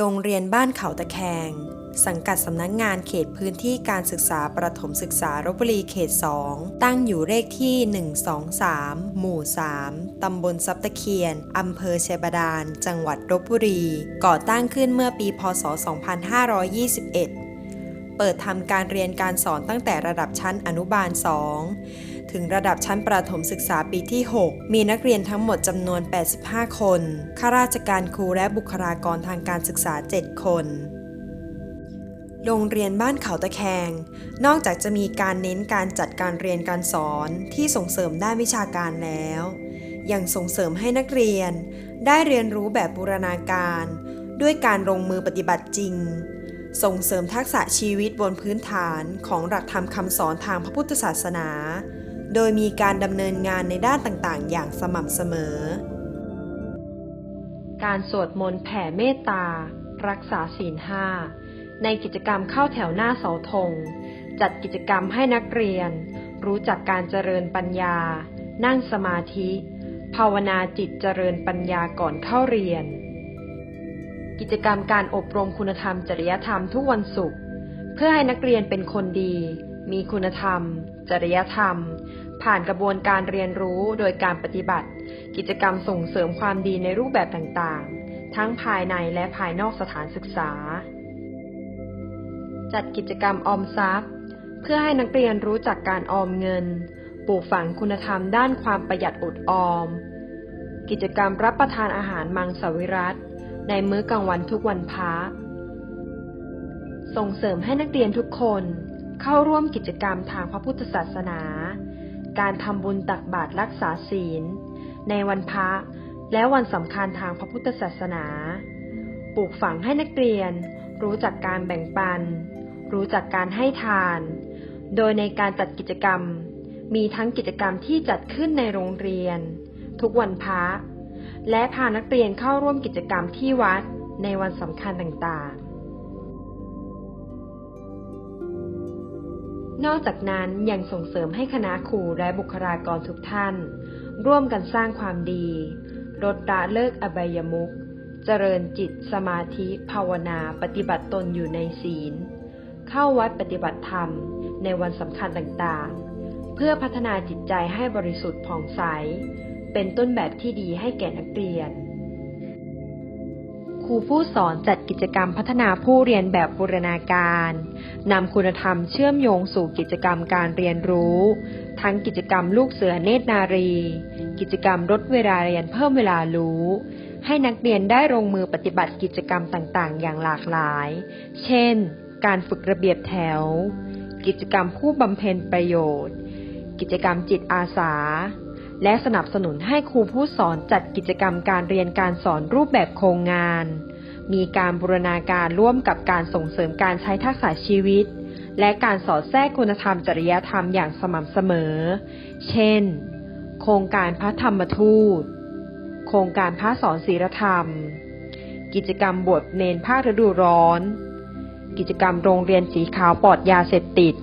โรงเรียนบ้านเขาตะแคง สังกัดสำนักงงานเขตพื้นที่การศึกษาประถมศึกษารบบุรีเขต 2 ตั้งอยู่เลขที่ 123 หมู่ 3 ตำบลซับตะเคียน อำเภอเชยบาดาล จังหวัดลบบุรี ก่อตั้งขึ้นเมื่อปี พศ 2521 เปิดทำการเรียนการสอนตั้งแต่ระดับชั้นอนุบาล 2ถึงระดับชั้นประถมศึกษาปีที่ 6 มีนักเรียนทั้งหมดจำนวน 85 คน ข้าราชการครูและบุคลากรทางการศึกษา 7 คน โรงเรียนบ้านเขาตะแคง นอกจากจะมีการเน้นการจัดการเรียนการสอนที่ส่งเสริมด้านวิชาการแล้ว ยังส่งเสริมให้นักเรียน ได้เรียนรู้แบบบูรณาการ ด้วยการลงมือปฏิบัติจริง ส่งเสริมทักษะชีวิตบนพื้นฐานของหลักธรรมคำสอนทางพระพุทธศาสนา โดยมีการดำเนินงานในด้านต่างๆ อย่างสม่ำเสมอ การสวดมนต์แผ่เมตตา รักษาศีลห้า ในกิจกรรมเข้าแถวหน้าเสาธง จัดกิจกรรมให้นักเรียน รู้จักการเจริญปัญญา นั่งสมาธิ ภาวนาจิตเจริญปัญญาก่อนเข้าเรียน กิจกรรมการอบรมคุณธรรมจริยธรรมทุกวันศุกร์เพื่อให้นักเรียนเป็นคนดี มีคุณธรรม จริยธรรม ผ่านกระบวนการเรียนรู้โดยการปฏิบัติ กิจกรรมส่งเสริมความดีในรูปแบบต่างๆ ทั้งภายในและภายนอกสถานศึกษา จัดกิจกรรมออมทรัพย์ เพื่อให้นักเรียนรู้จักการออมเงิน ปลูกฝังคุณธรรมด้านความประหยัดอดออม กิจกรรมรับประทานอาหารมังสวิรัตในมื้อกลางวันทุกวันพักส่งเสริมให้นักเรียนทุกคนเข้าร่วมกิจกรรมทางพระพุทธศาสนา การทำบุญตักบาตรรักษาศีล ในวันพระและวันสำคัญทางพระพุทธศาสนา ปลูกฝังให้นักเรียนรู้จักการแบ่งปัน รู้จักการให้ทาน โดยในการจัดกิจกรรม มีทั้งกิจกรรมที่จัดขึ้นในโรงเรียน ทุกวันพระ และพานักเรียนเข้าร่วมกิจกรรมที่วัดในวันสำคัญต่างๆ นอกจากนั้นยังส่งเสริมให้คณะครูและบุคลากรทุกท่าน ร่วมกันสร้างความดีลดละเลิกอบายมุขเจริญจิตสมาธิภาวนาปฏิบัติตนอยู่ในศีล เข้าวัดปฏิบัติธรรม ในวันสำคัญต่างๆ เพื่อพัฒนาจิตใจให้บริสุทธิ์ผ่องใส เป็นต้นแบบที่ดีให้แก่นักเรียน ครูผู้สอนจัดกิจกรรมพัฒนาผู้เรียนแบบบูรณาการนำคุณธรรมเชื่อมโยงสู่กิจกรรมการเรียนรู้ ทั้งกิจกรรมลูกเสือเนตรนารี กิจกรรมลดเวลาเรียนเพิ่มเวลารู้ให้นักเรียนได้ลงมือปฏิบัติกิจกรรมต่าง ๆ อย่างหลากหลาย เช่น การฝึกระเบียบแถว กิจกรรมผู้บำเพ็ญประโยชน์ กิจกรรมจิตอาสา และสนับสนุนให้ครูผู้สอนจัดกิจกรรมการเรียนการสอนรูปแบบโครงงาน มีการบูรณาการร่วมกับการส่งเสริมการใช้ทักษะชีวิต และการสอดแทรกคุณธรรมจริยธรรมอย่างสม่ำเสมอ เช่น โครงการพระธรรมทูต โครงการพระสอนศีลธรรม กิจกรรมบวชเนนภาคฤดูร้อน กิจกรรมโรงเรียนสีขาวปลอดยาเสพติด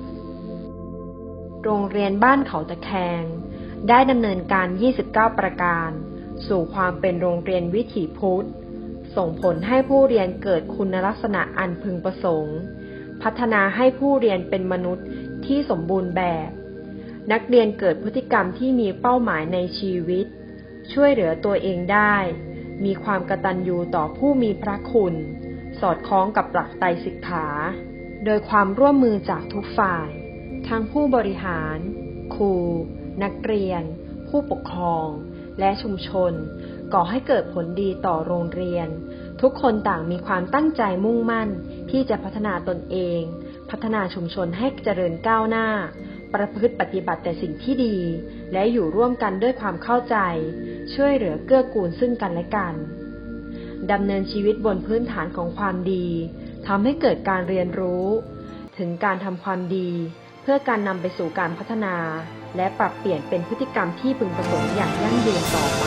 โรงเรียนบ้านเขาตะแคง ได้ดำเนินการ 29 ประการ สู่ความเป็นโรงเรียนวิถีพุทธ ส่งผลให้ผู้เรียนเกิดคุณลักษณะอันพึงประสงค์ พัฒนาให้ผู้เรียนเป็นมนุษย์ที่สมบูรณ์แบบ นักเรียนเกิดพฤติกรรมที่มีเป้าหมายในชีวิต ช่วยเหลือตัวเองได้ มีความกตัญญูต่อผู้มีพระคุณ สอดคล้องกับหลักไตรสิกขา โดยความร่วมมือจากทุกฝ่าย ทั้งผู้บริหาร ครู นักเรียน ผู้ปกครอง และชุมชน ก่อให้เกิดผลดีต่อโรงเรียน ทุกคนต่างมีความตั้งใจมุ่งมั่น ที่จะพัฒนาตนเอง พัฒนาชุมชนให้เจริญก้าวหน้า ประพฤติปฏิบัติแต่สิ่งที่ดี และอยู่ร่วมกันด้วยความเข้าใจ ช่วยเหลือเกื้อกูลซึ่งกันและกัน ดำเนินชีวิตบนพื้นฐานของความดีทำให้เกิดการเรียนรู้ ถึงการทำความดี เพื่อการนำไปสู่การพัฒนา และปรับเปลี่ยนเป็นพฤติกรรมที่พึงประสงค์อย่างยั่งยืนต่อไป